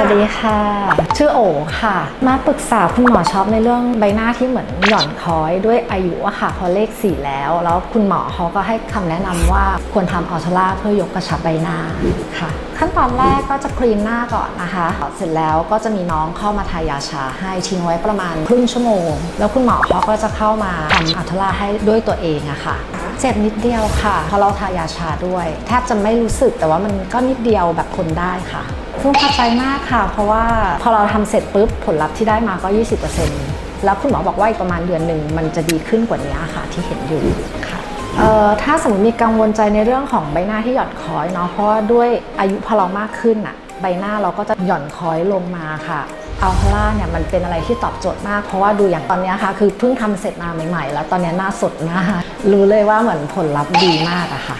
วัสดีค่ะ ชื่อโอค่ะ มาปรึกษาคุณหมอช็อปในเรื่องใบหน้าที่เหมือนหย่อนคล้อยด้วยอายุอะค่ะพอเลข4แล้ว แล้วคุณหมอเขาก็ให้คำแนะนำว่าควรทำอัลตราเพื่อยกกระชับใบหน้าค่ะ ขั้นตอนแรกก็จะคลีนหน้าก่อนนะคะ เสร็จแล้วก็จะมีน้องเข้ามาทายาชาให้ทิ้งไว้ประมาณครึ่งชั่วโมง แล้วคุณหมอเขาก็จะเข้ามาทำอัลตราให้ด้วยตัวเองอะค่ะเจ็บนิดเดียวค่ะเพราะเราทายาชาด้วย แทบจะไม่รู้สึกแต่ว่ามันก็นิดเดียวแบบทนได้ค่ะ ซึ่งพอใจมากค่ะ เพราะว่าพอเราทำเสร็จปุ๊บผลลัพธ์ที่ได้มาก็ 20%แล้วคุณหมอบอกว่าอีกประมาณเดือนหนึ่งมันจะดีขึ้นกว่านี้ค่ะที่เห็นอยู่ค่ะถ้าสมมติมีกังวลใจในเรื่องของใบหน้าที่หย่อนคล้อยเนาะเพราะด้วยอายุพอเรามากขึ้นอะใบหน้าเราก็จะหย่อนคล้อยลงมาค่ะอัลพล่าเนี่ยมันเป็นอะไรที่ตอบโจทย์มาก เพราะว่าดูอย่างตอนนี้ค่ะ คือเพิ่งทำเสร็จมาใหม่ๆ แล้วตอนนี้หน้าสดมากรู้เลยว่าเหมือนผลลัพธ์ดีมากอะค่ะ